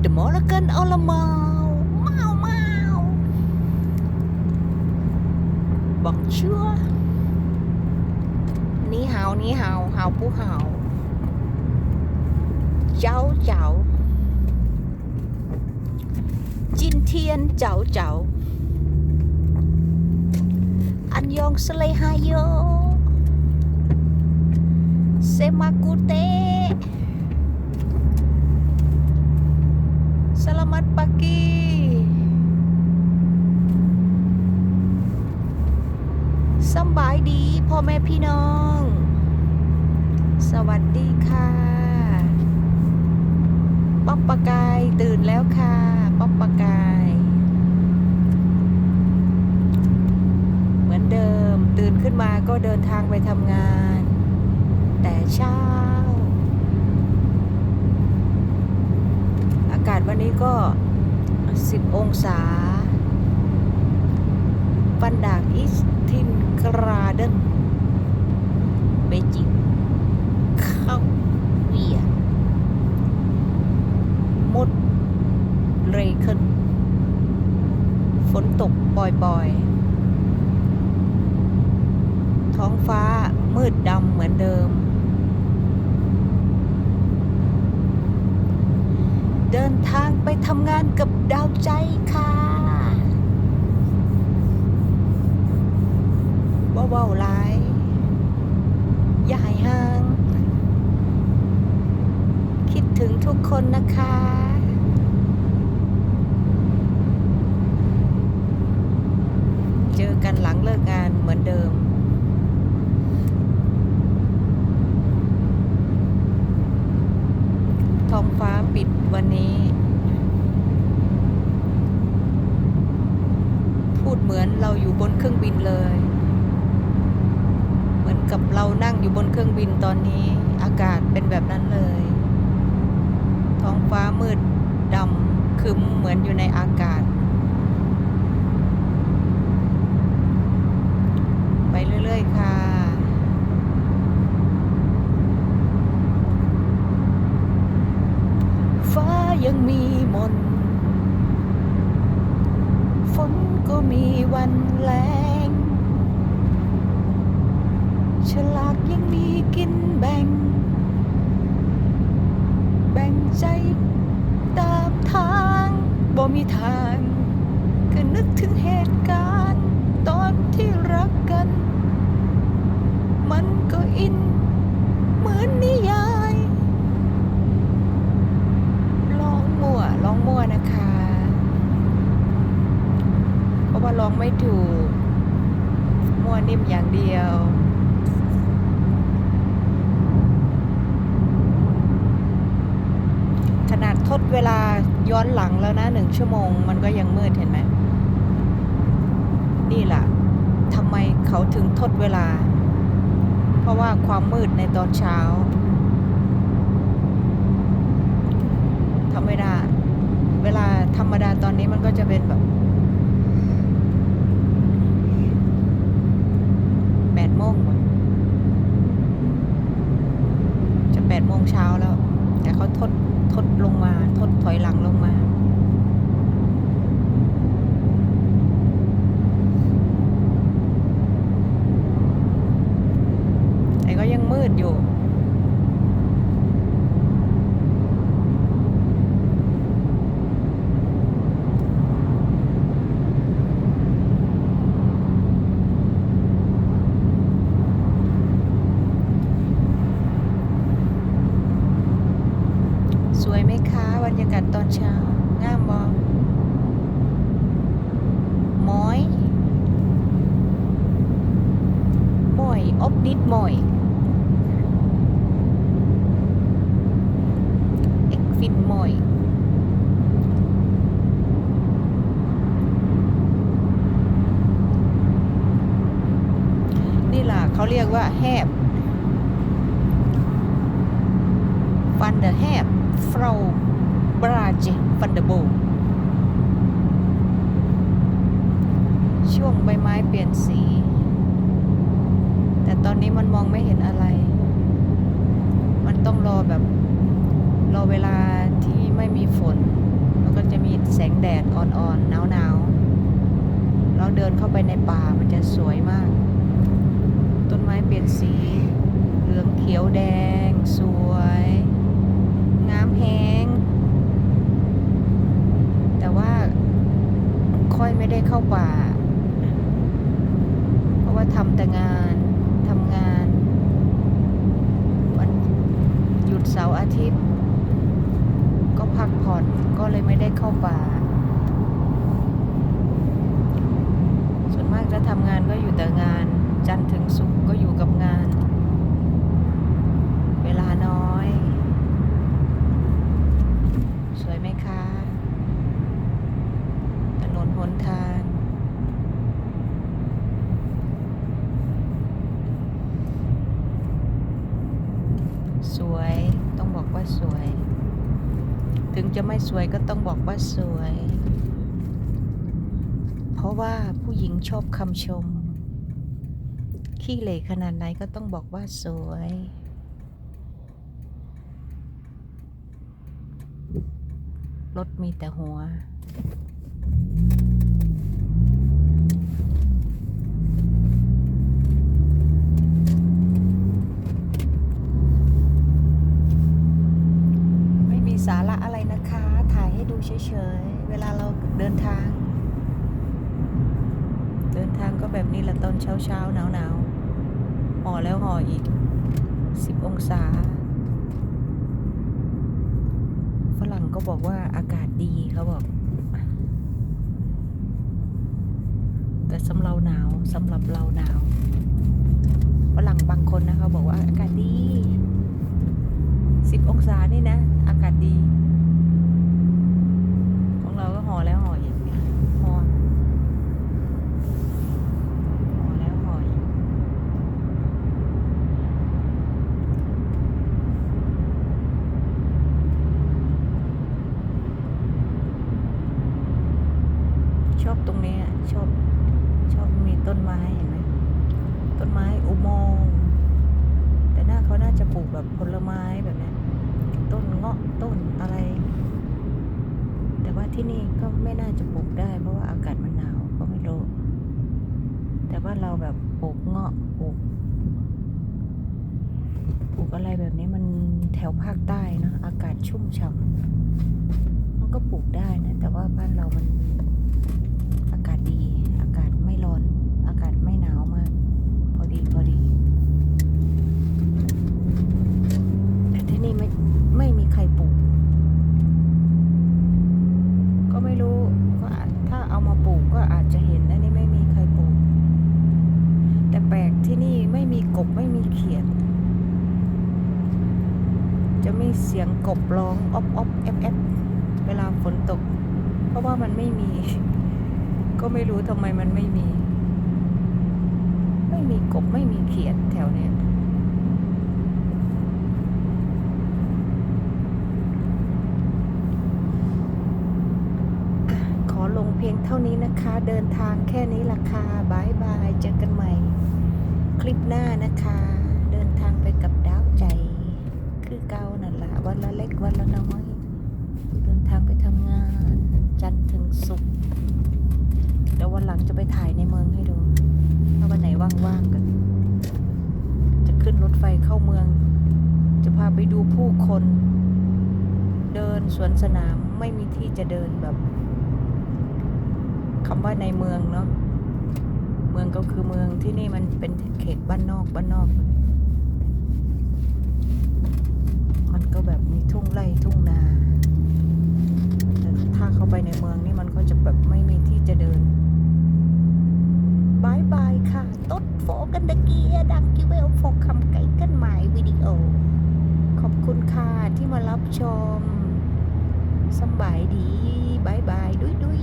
Good morning all mau Mau. Mau Bonjour Ni hao ni hao Hao bu hao Chào chào. Jin Tian chào chào. Anh yong slay hayo Semakute Semakute ำบายดีพ่อแม่พี่น้อง สวัสดีค่ะ ป๊อปปะกายตื่นแล้วค่ะ ป๊อปปะกาย เหมือนเดิมตื่นขึ้นมาก็เดินทางไปทำงาน แต่เช้า อากาศวันนี้ก็ 10 องศาฟันดากอิสทินกราเดนเบจิงเข้าเวียมดเรเคินฝนตกปล่อยๆ ท้องฟ้ามืดดำเหมือนเดิม เดิน ทำงานกับดาวใจค่ะว่าว่าหลายอย่าใหายห่าง คิดถึงทุกคนนะคะเจอกันหลังเลิกงานเหมือนเดิม ท้องฟ้าปิดวันนี้ พูด เราอยู่บนเครื่องบินเลย เหมือนกับเรานั่งอยู่บนเครื่องบินตอนนี้ อากาศเป็นแบบนั้นเลย ท้องฟ้ามืดดำคึมเหมือนอยู่ในอากาศ ไปเรื่อยๆค่ะ ฟ้ายังมีมนต์ฝนก็มี วันแรงฉลากยังมีกินแบ่ง แบ่งใจตามทางบ่มีทางก็นึกถึงเหตุการณ์ตอนที่รักกัน มันก็อินเหมือนนิยายร้องมั่วร้องมั่วนะคะ เพ ร้องไม่ถูกมั่วนิ่มอย่างเดียวขนาดทดเวลาย้อนหลังแล้วนะหนึ่งชั่วโมง มันก็ยังมืดเห็นไหม นี่แหละทำไมเขาถึงทดเวลา เพราะว่าความมืดในตอนเช้าธรรมดาเวลาธรรมดาตอนนี้มันก็จะเป็นแบบแปดโมงมั้งจะแปดโมงเช้าแล้ว แต่เขาทดทดลงมา ทดถอยหลังลงมา แต่ก็ ยังมืดอยู่สวยไหมคะบรรยากาศตอนเช้า งามบอมอินมอยนี่ล่ะเขาเรียกว่าแฮบ van der Heep Frau Brage van der Boom ช่วงใบไม้เปลี่ยนสี แต่ตอนนี้มันมองไม่เห็นอะไร มันต้องรอแบบ รอเวลาที่ไม่มีฝนแดดอ่อนๆหนาวๆเราเดินเข้าไปในป่ามันจะสวยมาก ต้นไม้เปลี่ยนสี เหลืองเขียวแดง สวย งามแหงแต่ว่าค่อยไม่ได้เข้าป่า เพราะว่าทำแต่งานทำงาน วันหยุดเสาร์อาทิตย์ ก็พักผ่อนก็ เลยไม่ได้เข้าป่า ส่วนมากจะทำงานก็อยู่แต่งาน จันทร์ถึงศุกร์ก็อยู่กับงาน เวลาน้อย สวยไหมคะ ถนนหนทาง สวยต้องบอกว่าสวย ถึงจะไม่สวยก็ต้องบอกว่าสวย เพราะว่าผู้หญิงชอบคำชม ขี้เหร่ขนาดไหนก็ต้องบอกว่าสวย รถมีแต่หัว ไม่มีสาระอะไรนะคะ ถ่ายให้ดูเฉยๆ เวลาเราเดินทาง เดินทางก็แบบนี้แหละตอนเช้าเช้าหนาวหนาวๆห่อแล้วห่ออีกสิบองศา ฝรั่งก็บอกว่าอากาศดีเขาบอก แต่สำหรับเราหนาวสำหรับเราหนาว ฝรั่งบางคนนะเขาบอกว่าอากาศดีสิบองศานี่นะ อากาศดี ของเราก็ห่อแล้วห่ออีกห่อห่อแล้วห่ออีก ชอบตรงนี้อะชอบชอบมีต้นไม้เห็นไหมต้นไม้อุโมงค์แต่หน้าเขาน่าจะปลูกแบบผลไม้แบบเนี้ยต้นเงาะต้นอะไร แต่ว่า ที่นี่ก็ไม่น่าจะปลูกได้ เพราะว่าอากาศมันหนาวก็ไม่รู้ แต่ว่าเราแบบปลูกเงาะปลูกปลูกอะไรแบบนี้มันแถวภาคใต้นะอากาศชุ่มฉ่ำมันก็ปลูกได้นะ แต่ว่าบ้านเรามัน อากาศดี อากาศไม่ร้อน อากาศไม่หนาวมาก พอดีพอดี แต่ที่นี่ไม่ไม่มีใครปลูก ก็ไม่รู้ก็อาจถ้าเอามาปลูกก็อาจจะเห็นอันนี้ไม่มีใครปลูก แต่แปลก ที่นี่ไม่มีกบไม่มีเขียด จะมีเสียงกบร้องอ๊อบอ๊อบแอบแอบเวลาฝนตก เพราะว่ามันไม่มี ก็ไม่รู้ทำไมมันไม่มี ไม่มีกบไม่มีเขียดแถวเนี้ยขอลงเพียงเท่านี้นะคะ เดินทางแค่นี้ละค่ะบายบายเจอกันใหม่ คลิปหน้านะคะ เดินทางไปกับดาวใจ คือเก่านั่นละวันละเล็กวันละน้อย เดินทางไปทำงาน จันทร์ถึงศุกร์เดี๋ยววันหลังจะไปถ่ายในเมืองให้ดูถ้าวันไหนว่างๆกันจะขึ้นรถไฟเข้าเมือง จะพาไปดูผู้คน เดินสวนสนามไม่มีที่จะเดินแบบคำว่าในเมืองเนาะ เมืองก็คือเมืองที่นี่มันเป็นเขตบ้านนอกบ้านนอก มันก็แบบมีทุ่งไร่ทุ่งนา แต่ถ้าเข้าไปในเมืองนี่มันก็จะแบบไม่มีที่จะเดินบายบายค่ะตดโฟกันตะเกียดังกิเวลโฟคำไก่กันหมายวิดีโอ ขอบคุณค่ะที่มารับชมสบายดีบายบายดุยดุย